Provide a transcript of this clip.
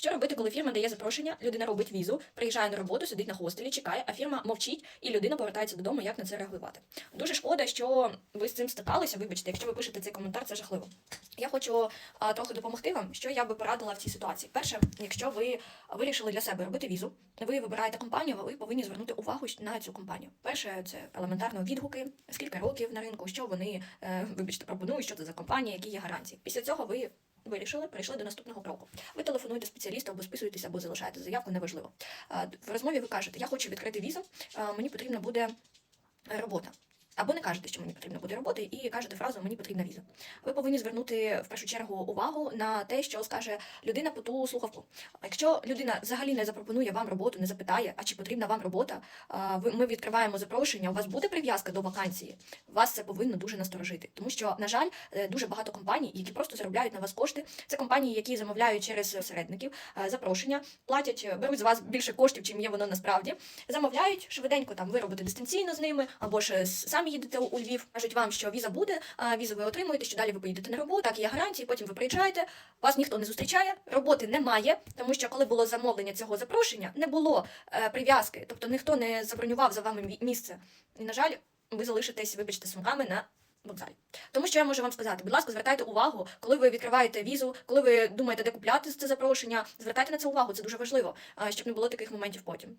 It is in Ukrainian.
Що робити, коли фірма дає запрошення, людина робить візу, приїжджає на роботу, сидить на хостелі, чекає, а фірма мовчить, і людина повертається додому, як на це реагувати. Дуже шкода, що ви з цим стикалися. Вибачте, якщо ви пишете цей коментар, це жахливо. Я хочу а, трохи допомогти вам, що я би порадила в цій ситуації. Перше, якщо ви вирішили для себе робити візу, ви вибираєте компанію, ви повинні звернути увагу на цю компанію. Перше, це елементарно відгуки, скільки років на ринку, що вони, е, вибачте, пропонують, що це за компанія, які є гарантії. Після цього ви вирішили, прийшли до наступного кроку. Ви телефонуєте спеціалісту, або списуєтесь, або залишаєте заявку, неважливо. В розмові ви кажете, я хочу відкрити візу, мені потрібна буде робота. Або не кажете, що мені потрібна буде робота, і кажете фразу Мені потрібна віза. Ви повинні звернути в першу чергу увагу на те, що скаже людина по ту слухавку. Якщо людина взагалі не запропонує вам роботу, не запитає, а чи потрібна вам робота, ми відкриваємо запрошення. У вас буде прив'язка до вакансії. Вас це повинно дуже насторожити, тому що, на жаль, е, дуже багато компаній, які просто заробляють на вас кошти. Це компанії, які замовляють через середників е, запрошення, платять, е, беруть з вас більше коштів, чим є воно насправді. Замовляють швиденько там ви робите дистанційно з ними, або ж самі їдете у Львів. кажуть вам, що віза буде, а візу ви отримуєте, що далі ви поїдете на роботу, так є гарантії. Потім ви приїжджаєте, вас ніхто не зустрічає, роботи немає, тому що коли було замовлення цього запрошення, не було е, прив'язки, тобто ніхто не забронював за вами місце. І на жаль, ви залишитесь, вибачте, сумками на вокзалі. Тому що я можу вам сказати, будь ласка, звертайте увагу, коли ви відкриваєте візу, коли ви думаєте, де купляти це запрошення, звертайте на це увагу, це дуже важливо, щоб не було таких моментів потім.